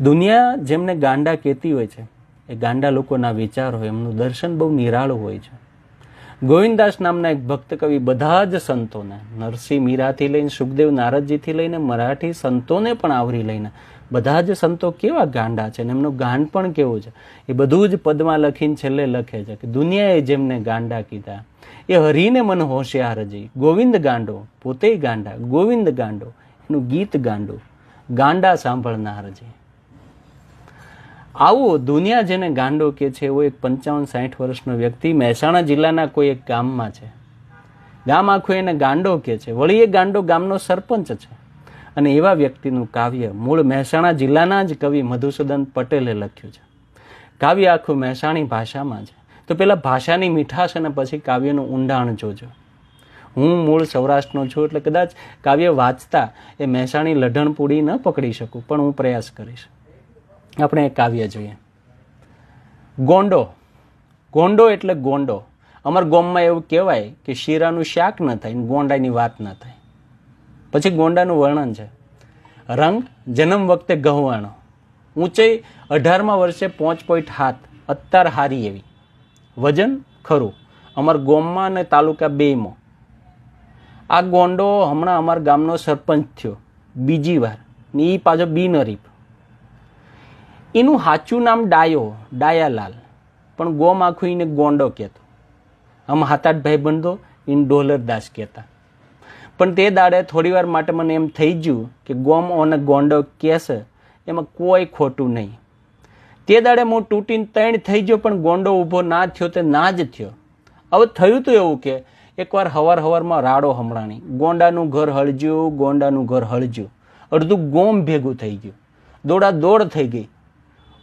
દુનિયા જેમને ગાંડા કહેતી હોય છે, એ ગાંડા લોકોના વિચાર હોય, એમનું દર્શન બહુ નિરાળું હોય છે. ગોવિંદાસ નામના એક ભક્ત કવિ બધા જ સંતોને, નરસિંહ મીરાથી લઈને સુખદેવ નારદજીથી લઈને મરાઠી સંતોને પણ આવરી લઈને, બધા જ સંતો કેવા ગાંડા છે અને એમનું ગાંડ પણ કેવું છે? એ બધું જ પદમાં લખીને છેલ્લે લખે છે કે દુનિયાએ જેમને ગાંડા કીધા, એ હરીને મન હોશિયારજી, ગોવિંદ ગાંડો, પોતે ગાંડા, ગોવિંદ ગાંડો, એનું ગીત ગાંડો, ગાંડા સાંભળનાર જઈ આવો દુનિયા જેને ગાંડો કે છે, એવો એક પંચાવન સાઠ વર્ષનો વ્યક્તિ મહેસાણા જિલ્લાના કોઈ એક ગામમાં છે. ગામ આખું એને ગાંડો કે છે. વળી એ ગાંડો ગામનો સરપંચ છે. અને એવા વ્યક્તિનું કાવ્ય મૂળ મહેસાણા જિલ્લાના જ કવિ મધુસૂદન પટેલે લખ્યું છે. કાવ્ય આખું મહેસાણી ભાષામાં છે. તો પહેલાં ભાષાની મીઠાશ અને પછી કાવ્યનું ઊંડાણ જોજો. હું મૂળ સૌરાષ્ટ્રનો છું એટલે કદાચ કાવ્ય વાંચતા એ મહેસાણી લઢણ પૂડી ન પકડી શકું, પણ હું પ્રયાસ કરીશ. આપણે એક કાવ્ય જોઈએ. ગોંડો. ગોંડો એટલે ગોંડો. અમાર ગોમમાં એવું કહેવાય કે શીરાનું શાક ન થાય ગોંડાની વાત ન થાય. પછી ગોંડાનું વર્ણન છે. રંગ જન્મ વખતે ગહવાણો ઊંચાઈ અઢારમા વર્ષે પાંચ પોઈન્ટ હાથ અત્યાર હારી એવી. વજન ખરું. અમાર ગોમમાં અને તાલુકા બેમાં. આ ગોંડો હમણાં અમારા ગામનો સરપંચ થયો. બીજી વાર. ને એ પાછો બિનહરીફ. એનું સાચું નામ ડાયો, ડાયાલાલ. પણ ગોમ આખું એને ગોંડો કહેતો. આમ હાથ ભાઈ બંધો એને ડોલરદાસ કહેતા. પણ તે દાડે થોડીવાર માટે મને એમ થઈ ગયું કે ગોમ ઓને ગોંડો કહેશે, એમાં કોઈ ખોટું નહીં. તે દાડે હું તૂટીને ત્રણ થઈ ગયો, પણ ગોંડો ઊભો ના થયો તે ના જ થયો. હવે થયું તો એવું કે એકવાર હવાર હવારમાં રાડો હમણાંની. ગોંડાનું ઘર હળજ્યું, ગોંડાનું ઘર હળજ્યું. અડધું ગોમ ભેગું થઈ ગયું. દોડા દોડ થઈ ગઈ.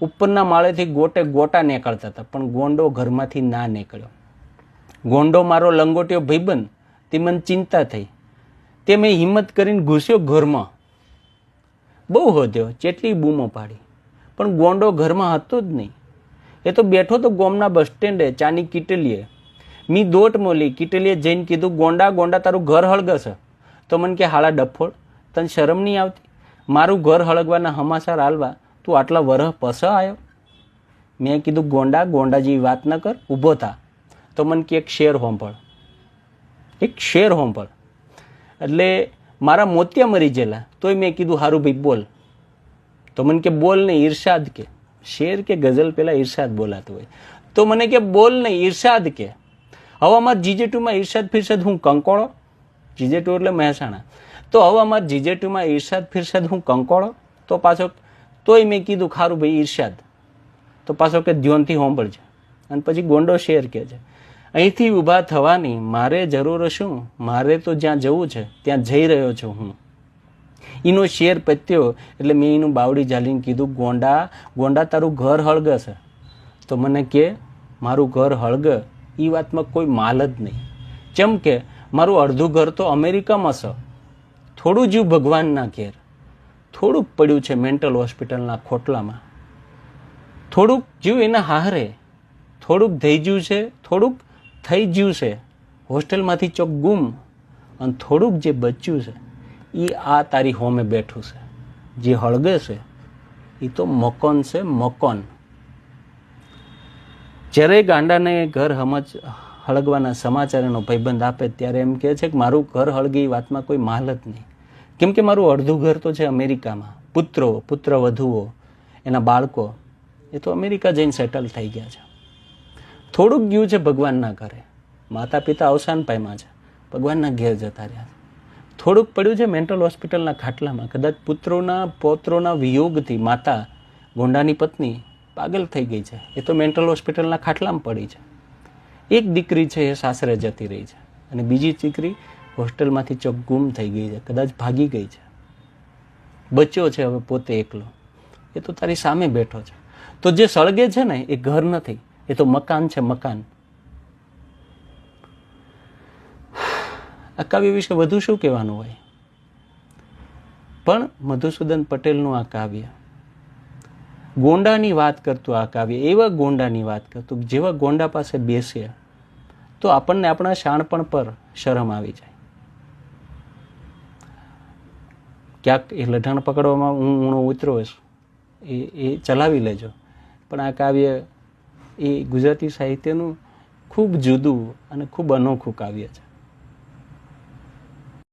ઉપરના માળેથી ગોટે ગોટા નીકળતા હતા, પણ ગોંડો ઘરમાંથી ના નીકળ્યો. ગોંડો મારો લંગોટિયો ભાઈબંધ, તે મને ચિંતા થઈ. તે મેં હિંમત કરીને ઘૂસ્યો ઘરમાં. બહુ હોદ્યો ચેટલી બૂમો પાડી. પણ ગોંડો ઘરમાં હતો જ નહીં. એ તો બેઠો તો ગોમના બસ સ્ટેન્ડે, ચાની કીટલીએ. મી દોટ મોલી, કીટલીએ જઈને કીધું, ગોંડા ગોંડા, તારું ઘર હળગશે. તો મને કે હાળા ડફોડ, તને શરમ નહીં આવતી? મારું ઘર હળગવાના હમાસાર હાલવા તું આટલા વરહ પસ આવ્યો મેં કીધું, ગોંડા ગોંડા જેવી વાત ન કર, ઊભો થા. તો મને કે એક શેર હોંભળ. એક શેર હોંપળ એટલે મારા મોતિયા મરી ગયેલા. તોય મેં કીધું, હારું ભાઈ, બોલ. તો મને કે, બોલ ને ઈર્ષાદ કે. શેર કે ગઝલ પેલા ઈર્ષાદ બોલાતું હોય. તો મને કે, બોલ ને ઈર્ષાદ કે. હવે અમારા જીજેટુમાં ઈર્ષાદ ફિરસાદ હું કંકોળો? જીજેટુ એટલે મહેસાણા. તો હવે અમારા જીજેટુમાં ઈર્ષાદ ફિરસાદ હું કંકોળો? તો પાછો તોય મેં કીધું, ખારું ભાઈ ઈર્ષાદ તો પાછો કે ધ્યોનથી હોંભળજે. અને પછી ગોંડો શેર કે છે અહીંથી ઊભા થવાની મારે જરૂર શું? મારે તો જ્યાં જવું છે, ત્યાં જઈ રહ્યો છું હું. એનો શેર પત્યો, એટલે મેં એનું બાવડી જાલીને કીધું, ગોંડા ગોંડા, તારું ઘર હળગશે તો મને કે, મારું ઘર હળગ? એ વાતમાં કોઈ માલ જ નહીં. જેમ કે, મારું અડધું ઘર તો અમેરિકામાં છે. થોડું જીવ ભગવાનના ઘેર. થોડુંક પડ્યું છે મેન્ટલ હોસ્પિટલના ખોટલામાં. થોડુંક જીવ એના હારે થોડુંક થઈ ગયું છે, થોડુંક થઈ ગયું છે. હોસ્ટેલમાંથી ચોક ગુમ. અને થોડુંક જે બચ્યું છે એ આ તારી હોમે બેઠું છે. જે હળગે છે એ તો મકોન છે, મકોન. જ્યારે ગાંડાને ઘર હમજ હળગવાના સમાચાર એનો ભાઈબંધ આપે, ત્યારે એમ કહે છે કે મારું ઘર હળગી વાતમાં કોઈ માલ જ નહીં. કેમ કે મારું અડધું ઘર તો છે અમેરિકામાં. પુત્રો, પુત્ર વધુઓ, એના બાળકો, એ તો અમેરિકા જઈને સેટલ થઈ ગયા છે. થોડુંક ગયું છે ભગવાનના ઘરે. માતા પિતા અવસાન પામ્યા છે. ભગવાનના ઘેર જતા રહ્યા છે. થોડુંક પડ્યું છે મેન્ટલ હોસ્પિટલના ખાટલામાં. કદાચ પુત્રોના, પોત્રોના વિયોગથી માતા ગોંડાની પત્ની પાગલ થઈ ગઈ છે. એ તો મેન્ટલ હોસ્પિટલના ખાટલામાં પડી છે. એક દીકરી છે એ સાસરે જતી રહી છે. અને બીજી દીકરી હોસ્ટેલમાંથી ચોક ગુમ થઈ ગઈ છે, કદાચ ભાગી ગઈ છે. બચ્યો છે હવે પોતે એકલો. એ તો તારી સામે બેઠો છે. તો જે સળગે છે ને, એ ઘર નથી. એ તો મકાન છે, મકાન. આ કાવ્ય વિશે વધુ શું કહેવાનું હોય? પણ મધુસૂદન પટેલનું આ કાવ્ય, ગોંડાની વાત કરતું આ કાવ્ય, એવા ગોંડાની વાત કરતું, જેવા ગોંડા પાસે બેસીએ તો આપણને આપણા શાણપણ પર શરમ આવી જાય. ક્યાંક એ લઢાણ પકડવામાં હું ઊણો ઉતરો છું એ એ ચલાવી લેજો. પણ આ કાવ્ય એ ગુજરાતી સાહિત્યનું ખૂબ જુદું અને ખૂબ અનોખું કાવ્ય છે.